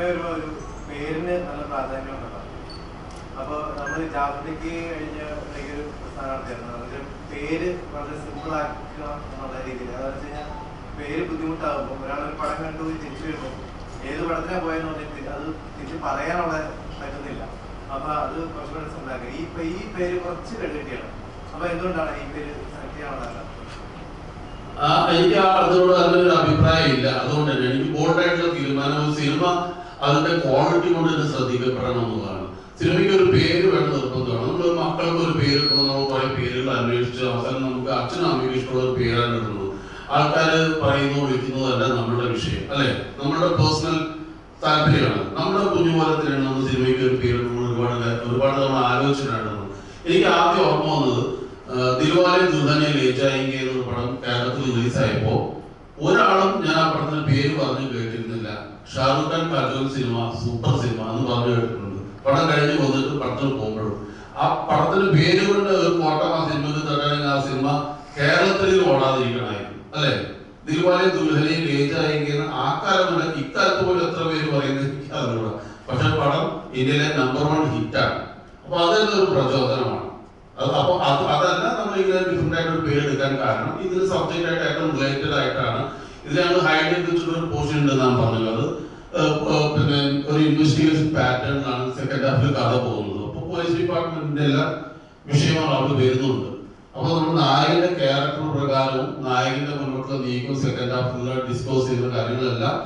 വരുമ്പോ ഒരു പേരിന് നല്ല പ്രാധാന്യം ഉണ്ടല്ലോ അപ്പൊ നമ്മൾ ജാഫ്രിക്ക് കഴിഞ്ഞ ഒരു സ്ഥാനാർത്ഥിയായിരുന്നു പേര് വളരെ സിമ്പിൾ ആക്കുക എന്നുള്ള രീതിയിൽ. അതെന്ന് വെച്ച് കഴിഞ്ഞാൽ പേര് ബുദ്ധിമുട്ടാകുമ്പോൾ ഒരാൾ ഒരു പടം കണ്ടു തിരിച്ചു വരുമ്പോൾ ഏത് പടത്തിനാ പോയെന്ന് പറഞ്ഞിട്ട് അത് തിരിച്ച് പറയാനുള്ള പറ്റുന്നില്ല അപ്പൊ അത് കുറച്ചുകൂടെ സിമ്പിൾ ആക്കുക. ഈ ഈ പേര് കുറച്ച് ക്രെഡിറ്റിയാണ് അപ്പൊ എന്തുകൊണ്ടാണ് ഈ പേര് സെലക്ട് ചെയ്യാനുള്ളത് എനിക്ക് ആ അതിനോട് അതിനൊരു അഭിപ്രായം ഇല്ല അതുകൊണ്ട് തന്നെ എനിക്ക് ബോൾഡായിട്ടുള്ള തീരുമാനം. സിനിമ അതിന്റെ ക്വാളിറ്റി കൊണ്ട് തന്നെ ശ്രദ്ധിക്കപ്പെടണം എന്നുള്ളതാണ് സിനിമയ്ക്ക് ഒരു പേര് വേണ്ട നിർബന്ധമാണ്. നമ്മൾ മക്കൾക്ക് ഒരു പേര് നമ്മൾ കുറെ പേരുകൾ അന്വേഷിച്ച് അവസാനം നമുക്ക് അച്ഛനും അമ്മയ്ക്ക് ഇഷ്ടമുള്ള ഒരു പേരാണ് ഇടുന്നത് ആൾക്കാർ പറയുന്നു വിളിക്കുന്നതല്ല നമ്മുടെ വിഷയം അല്ലെ? നമ്മുടെ പേഴ്സണൽ താല്പര്യമാണ്. നമ്മുടെ കുഞ്ഞുപോലത്തിനാണ് നമ്മൾ സിനിമയ്ക്ക് ഒരു പേര് ഒരുപാട് ഒരുപാട് നമ്മൾ ആലോചിച്ചിട്ടാണ് എനിക്ക് ആദ്യം ഓർമ്മ വന്നത് ദിൽവാലെ ദുൽഹനെ ലേജായിങ്ക എന്നൊരു പടം കേരളത്തിൽ റിലീസായപ്പോ ഒരാളും ഞാൻ ആ പടത്തിന് പേര് പറഞ്ഞു കേട്ടിരുന്നില്ല. ഷാറുഖ് ഖാൻ പറഞ്ഞ സിനിമ സൂപ്പർ സിനിമ എന്ന് പറഞ്ഞു കേട്ടിട്ടുണ്ട്. പടം കഴിഞ്ഞ് വന്നിട്ട് പടത്തിന് പോകുമ്പോഴും. ആ പടത്തിന് പേര് കൊണ്ട് ഒരു കോട്ടം ആ സിനിമയ്ക്ക് തട്ടാണെങ്കിൽ ആ സിനിമ കേരളത്തിൽ ഓടാതിരിക്കണമായിരുന്നു. അല്ലെ? ദിൽവാലെ ദുൽഹനെ ലേജായെങ്കിൽ ആ കാലം ഇക്കാലത്ത് പോലും എത്ര പേര് പറയുന്നത് പക്ഷെ പടം ഇന്ത്യയിലെ നമ്പർ വൺ ഹിറ്റാണ് അപ്പൊ അതൊരു പ്രചോദനമാണ്. അപ്പൊ അത് അതല്ല ഇങ്ങനെ ഡിഫറെന്റ് ആയിട്ട് ഒരു പേര് എടുക്കാൻ കാരണം ഇതിന് സബ്ജക്റ്റ് ആയിട്ട് ഏറ്റവും റിലേറ്റഡ് ആയിട്ടാണ്. ഇതിലാണ് ഹൈലൈറ്റ് ചെയ്തിട്ടുള്ള ഒരു പോർഷൻ ഉണ്ട് നാം പറഞ്ഞത് പിന്നെ ഒരു ഇൻവെസ്റ്റിഗേഷൻ പാറ്റേണിലാണ് സെക്കൻഡ് ഹാഫിൽ കഥ പോകുന്നത്. അപ്പൊ പോലീസ് ഡിപ്പാർട്ട്മെന്റിന്റെ എല്ലാ വിഷയങ്ങളും അവിടെ വരുന്നുണ്ട്. അപ്പൊ നമ്മൾ നായകന്റെ ക്യാരക്ടർ പ്രകാരവും നായകന്റെ മുന്നോട്ടുള്ള നീക്കം സെക്കൻഡ് ഹാഫിൽ ഡിസ്കസ് ചെയ്യുന്ന കാര്യങ്ങളെല്ലാം.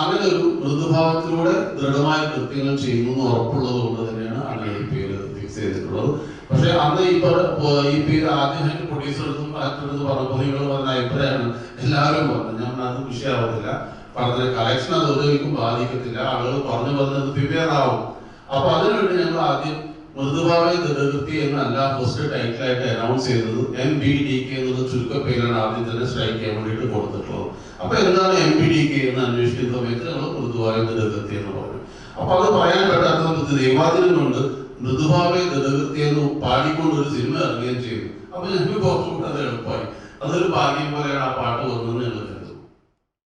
അങ്ങനെ ഒരു മൃദുഭാവത്തിലൂടെ ദൃഢമായ കൃത്യങ്ങൾ ചെയ്യുന്നു ഉറപ്പുള്ളത് കൊണ്ട് തന്നെയാണ് അങ്ങനെ ചെയ്തിട്ടുള്ളത്. പക്ഷെ അന്ന് ഇപ്പൊ പേര് ആദ്യമായിട്ട് പ്രൊഡ്യൂസർ എടുത്തും ആക്ടർ എടുത്ത് പറഞ്ഞപ്പോൾ നിങ്ങൾ പറഞ്ഞ അഭിപ്രായമാണ്. എല്ലാവരും പറഞ്ഞു. ഞാൻ അത് വിഷയമാവത്തില്ല. പറഞ്ഞ കളക്ഷൻ അത് ഒരിക്കലും ബാധിക്കത്തില്ല. ആളുകൾ പറഞ്ഞു പറഞ്ഞത് പ്രിപ്പയർ ആവും. അപ്പൊ അതിനുവേണ്ടി ഞങ്ങൾ ആദ്യം മൃദുഭാവ ദൃഢകൃതി എന്നല്ല ഫസ്റ്റ് ടൈറ്റിലായിട്ട് അനൗൺസ് ചെയ്തത് എം ബി ഡി കെ എന്നുള്ള ചുരുക്കപ്പേരാണ് ആദ്യം തന്നെ സ്ട്രൈക്ക് ചെയ്യാൻ വേണ്ടിയിട്ട് കൊടുത്തിട്ടുള്ളത്. അപ്പൊ എന്താണ് എം ബി ഡി കെ എന്ന് അന്വേഷിക്കുന്ന സമയത്ത് ഞങ്ങൾ മൃദുഭാവ ദൃഢകൃതി എന്ന് പറഞ്ഞു. അപ്പൊ അത് പറയാൻ പറ്റാത്തത് ദൈവാദിനം കൊണ്ട് മൃദുഭാവ എന്ന് പാടിക്കൊണ്ട് ഒരു സിനിമ ഇറങ്ങുകയും ചെയ്തു. അപ്പൊ കുറച്ചുകൂടെ അത് എളുപ്പമായി. അതൊരു ഭാഗ്യം പോലെയാണ് ആ പാട്ട് വന്നതെന്നുള്ളത്